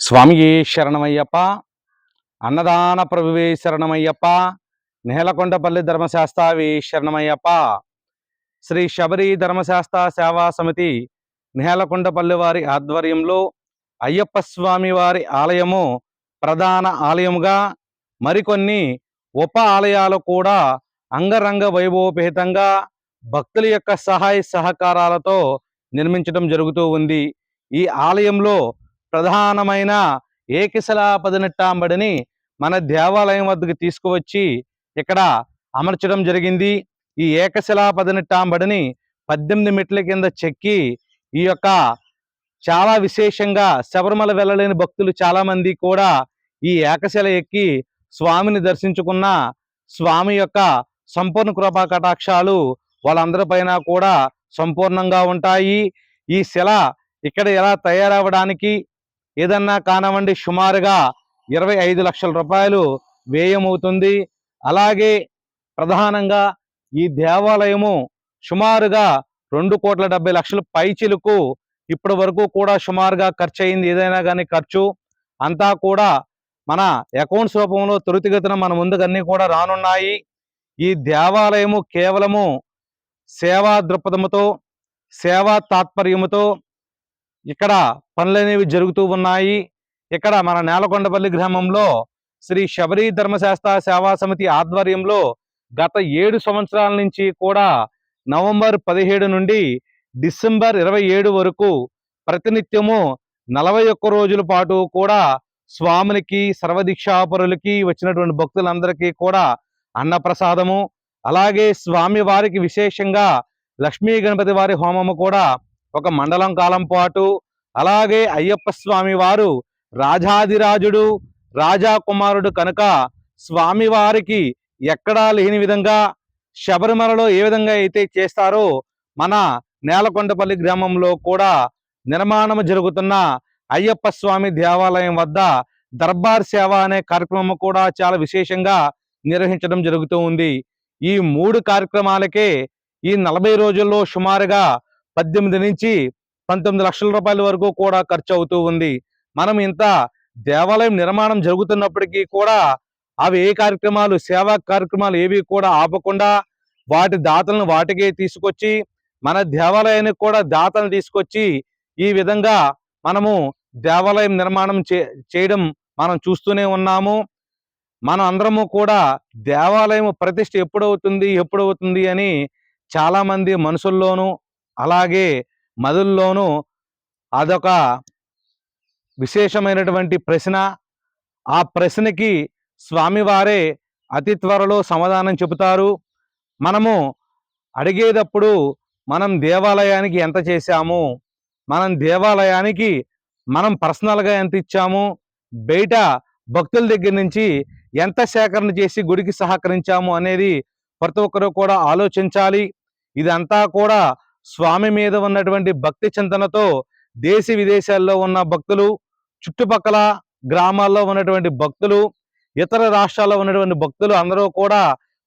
స్వామియే శరణమయ్యప్ప అన్నదాన ప్రభువే శరణమయ్యప్ప నేలకొండపల్లి ధర్మశాస్త్రావే శరణమయ్యప్ప. శ్రీ శబరి ధర్మశాస్త్ర సేవా సమితి నేలకొండపల్లి వారి ఆధ్వర్యంలో అయ్యప్ప స్వామి వారి ఆలయము ప్రధాన ఆలయముగా మరికొన్ని ఉప ఆలయాలు కూడా అంగరంగ వైభవపేతంగా భక్తుల యొక్క సహాయ సహకారాలతో నిర్మించడం జరుగుతూ ఉంది. ఈ ఆలయంలో ప్రధానమైన ఏకిశలా పదినెట్టాంబడిని మన దేవాలయం వద్దకు తీసుకువచ్చి ఇక్కడ అమర్చడం జరిగింది. ఈ ఏకశిలా పదినెట్టాంబడిని పద్దెనిమిది మెట్ల కింద చెక్కి ఈ యొక్క చాలా విశేషంగా శబరిమల వెళ్ళలేని భక్తులు చాలామంది కూడా ఈ ఏకశిల ఎక్కి స్వామిని దర్శించుకున్న స్వామి యొక్క సంపూర్ణ కృపా కటాక్షాలు వాళ్ళందరిపైన కూడా సంపూర్ణంగా ఉంటాయి. ఈ శిల ఇక్కడ ఎలా తయారవడానికి ఏదన్నా కానివ్వండి సుమారుగా ఇరవై ఐదు లక్షల రూపాయలు వ్యయమవుతుంది. అలాగే ప్రధానంగా ఈ దేవాలయము సుమారుగా రెండు కోట్ల డెబ్బై లక్షల పైచిలకు ఇప్పటి వరకు కూడా సుమారుగా ఖర్చు అయింది ఏదైనా కానీ ఖర్చు అంతా కూడా మన అకౌంట్స్ రూపంలో త్వరితగతిన మన ముందుకన్నీ కూడా రానున్నాయి. ఈ దేవాలయము కేవలము సేవా దృక్పథముతో సేవా తాత్పర్యముతో ఇక్కడ పనులనేవి జరుగుతూ ఉన్నాయి. ఇక్కడ మన నేలకొండపల్లి గ్రామంలో శ్రీ శబరి ధర్మశాస్త్ర సేవా సమితి ఆధ్వర్యంలో గత ఏడు సంవత్సరాల నుంచి కూడా నవంబర్ పదిహేడు నుండి డిసెంబర్ ఇరవై ఏడు వరకు ప్రతినిత్యము నలభై ఒక్క రోజుల పాటు కూడా స్వామునికి సర్వదీక్షాపరులకి వచ్చినటువంటి భక్తులందరికీ కూడా అన్నప్రసాదము. అలాగే స్వామి వారికి విశేషంగా లక్ష్మీ గణపతి వారి హోమము కూడా ఒక మండలం కాలం పాటు అలాగే అయ్యప్ప స్వామి వారు రాజాదిరాజుడు రాజా కుమారుడు కనుక స్వామివారికి ఎక్కడా లేని విధంగా శబరిమలలో ఏ విధంగా అయితే చేస్తారో మన నేలకొండపల్లి గ్రామంలో కూడా నిర్మాణం జరుగుతున్న అయ్యప్ప స్వామి దేవాలయం వద్ద దర్బార్ సేవ అనే కార్యక్రమం కూడా చాలా విశేషంగా నిర్వహించడం జరుగుతూ ఉంది. ఈ మూడు కార్యక్రమాలకే ఈ నలభై రోజుల్లో సుమారుగా పద్దెనిమిది నుంచి పంతొమ్మిది లక్షల రూపాయల వరకు కూడా ఖర్చు అవుతూ ఉంది. మనం ఇంత దేవాలయం నిర్మాణం జరుగుతున్నప్పటికీ కూడా అవి ఏ కార్యక్రమాలు సేవా కార్యక్రమాలు ఏవి కూడా ఆపకుండా వాటి దాతలను వాటికే తీసుకొచ్చి మన దేవాలయానికి కూడా దాతలను తీసుకొచ్చి ఈ విధంగా మనము దేవాలయం నిర్మాణం చే చేయడం మనం చూస్తూనే ఉన్నాము. మనం అందరము కూడా దేవాలయం ప్రతిష్ఠ ఎప్పుడవుతుంది ఎప్పుడవుతుంది అని చాలామంది మనుషుల్లోనూ మనసుల్లోనూ అలాగే మదుల్లోనూ అదొక విశేషమైనటువంటి ప్రశ్న. ఆ ప్రశ్నకి స్వామివారే అతి త్వరలో సమాధానం చెబుతారు. మనము అడిగేటప్పుడు మనం దేవాలయానికి ఎంత చేశాము? మనం దేవాలయానికి మనం పర్సనల్గా ఎంత ఇచ్చాము? బయట భక్తుల దగ్గర నుంచి ఎంత సేకరణ చేసి గుడికి సహకరించాము అనేది ప్రతి ఒక్కరూ కూడా ఆలోచించాలి. ఇదంతా కూడా స్వామి మీద ఉన్నటువంటి భక్తి చింతనతో దేశ విదేశాల్లో ఉన్న భక్తులు చుట్టుపక్కల గ్రామాల్లో ఉన్నటువంటి భక్తులు ఇతర రాష్ట్రాల్లో ఉన్నటువంటి భక్తులు అందరూ కూడా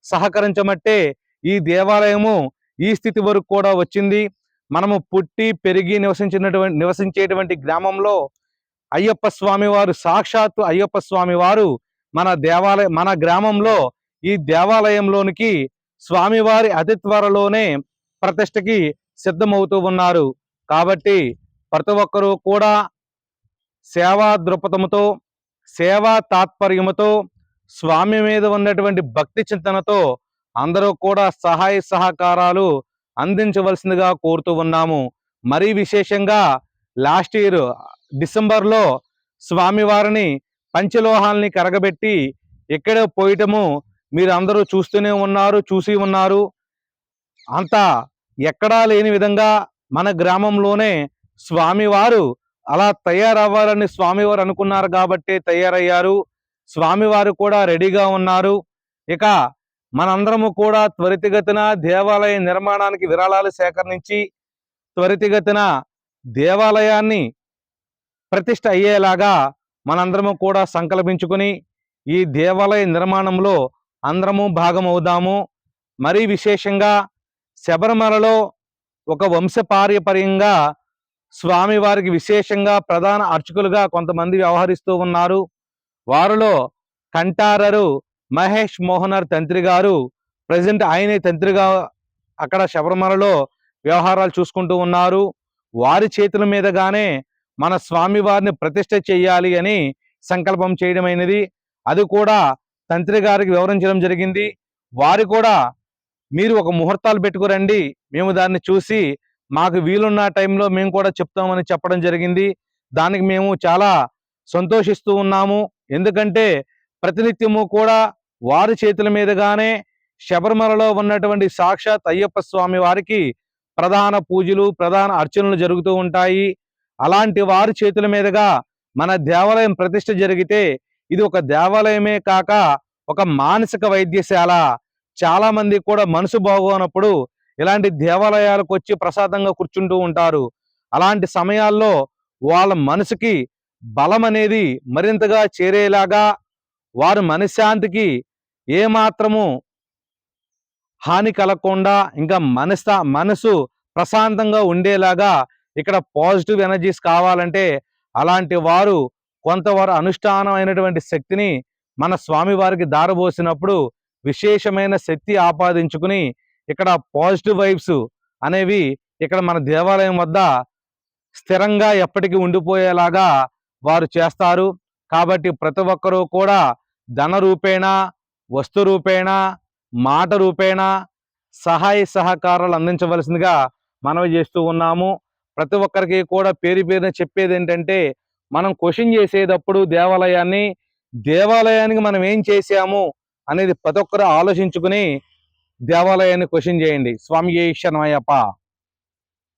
సహకరించమట్టే ఈ దేవాలయము ఈ స్థితి వరకు కూడా వచ్చింది. మనము పుట్టి పెరిగి నివసించినటువంటి నివసించేటువంటి గ్రామంలో అయ్యప్ప స్వామి వారు సాక్షాత్తు అయ్యప్ప స్వామి వారు మన దేవాలయ మన గ్రామంలో ఈ దేవాలయంలోనికి స్వామివారి అతి త్వరలోనే ప్రతిష్టకి సిద్ధమవుతూ ఉన్నారు. కాబట్టి ప్రతి ఒక్కరూ కూడా సేవా దృక్పథముతో సేవా తాత్పర్యముతో స్వామి మీద ఉన్నటువంటి భక్తి చింతనతో అందరూ కూడా సహాయ సహకారాలు అందించవలసిందిగా కోరుతూ ఉన్నాము. మరీ విశేషంగా లాస్ట్ ఇయర్ డిసెంబర్లో స్వామివారిని పంచలోహాల్ని కరగబెట్టి ఇక్కడే పోయటము మీరు అందరూ చూస్తూనే ఉన్నారు చూసి ఉన్నారు. అంత ఎక్కడా లేని విధంగా మన గ్రామంలోనే స్వామివారు అలా తయారవ్వాలని స్వామివారు అనుకున్నారు కాబట్టి తయారయ్యారు. స్వామివారు కూడా రెడీగా ఉన్నారు. ఇక మనందరము కూడా త్వరితగతిన దేవాలయ నిర్మాణానికి విరాళాలు సేకరించి త్వరితగతిన దేవాలయాన్ని ప్రతిష్ట అయ్యేలాగా మనందరము కూడా సంకల్పించుకుని ఈ దేవాలయ నిర్మాణంలో అందరము భాగమవుదాము. మరీ విశేషంగా శబరిమలలో ఒక వంశపార్యపర్యంగా స్వామివారికి విశేషంగా ప్రధాన అర్చకులుగా కొంతమంది వ్యవహరిస్తూ ఉన్నారు. వారిలో కంటారరు మహేష్ మోహనర్ తంత్రి గారు ప్రజెంట్ ఆయనే తంత్రిగా అక్కడ శబరిమలలో వ్యవహారాలు చూసుకుంటూ ఉన్నారు. వారి చేతుల మీదగానే మన స్వామి వారిని చేయాలి అని సంకల్పం చేయడమైనది. అది కూడా తంత్రి గారికి వివరించడం జరిగింది. వారు కూడా మీరు ఒక ముహూర్తాలు పెట్టుకురండి. మేము దాన్ని చూసి మాకు వీలున్న టైంలో మేము కూడా చెప్తామని చెప్పడం జరిగింది. దానికి మేము చాలా సంతోషిస్తూ ఉన్నాము. ఎందుకంటే ప్రతినిత్యము కూడా వారి చేతుల మీదుగానే శబరిమలలో ఉన్నటువంటి సాక్షాత్ అయ్యప్ప స్వామి వారికి ప్రధాన పూజలు ప్రధాన అర్చనలు జరుగుతూ ఉంటాయి. అలాంటి వారి చేతుల మీదుగా మన దేవాలయం ప్రతిష్ట జరిగితే ఇది ఒక దేవాలయమే కాక ఒక మానసిక వైద్యశాల. చాలా మంది కూడా మనసు బాగోనప్పుడు ఇలాంటి దేవాలయాలకు వచ్చి ప్రసాదంగా కూర్చుంటూ ఉంటారు. అలాంటి సమయాల్లో వాళ్ళ మనసుకి బలం అనేది మరింతగా చేరేలాగా వారి మనశ్శాంతికి ఏమాత్రము హాని కలగకుండా ఇంకా మనస మనసు ప్రశాంతంగా ఉండేలాగా ఇక్కడ పాజిటివ్ ఎనర్జీస్ కావాలంటే అలాంటి వారు కొంతవారు అనుష్ఠానమైనటువంటి శక్తిని మన స్వామి వారికి దారబోసినప్పుడు విశేషమైన శక్తి ఆపాదించుకుని ఇక్కడ పాజిటివ్ వైబ్స్ అనేవి ఇక్కడ మన దేవాలయం వద్ద స్థిరంగా ఎప్పటికీ ఉండిపోయేలాగా వారు చేస్తారు. కాబట్టి ప్రతి ఒక్కరూ కూడా ధన రూపేణ వస్తు రూపేణ మాట రూపేణ సహాయ సహకారాలు అందించవలసిందిగా మనవి చేస్తూ ఉన్నాము. ప్రతి ఒక్కరికి కూడా పేరు పేరున చెప్పేది ఏంటంటే మనం క్వశ్చన్ చేసేటప్పుడు దేవాలయాన్ని దేవాలయానికి మనం ఏం చేసాము అనేది ప్రతి ఒక్కరు ఆలోచించుకుని దేవాలయాన్ని క్వశ్చన్ చేయండి. స్వామి శరణమయ్యప్ప.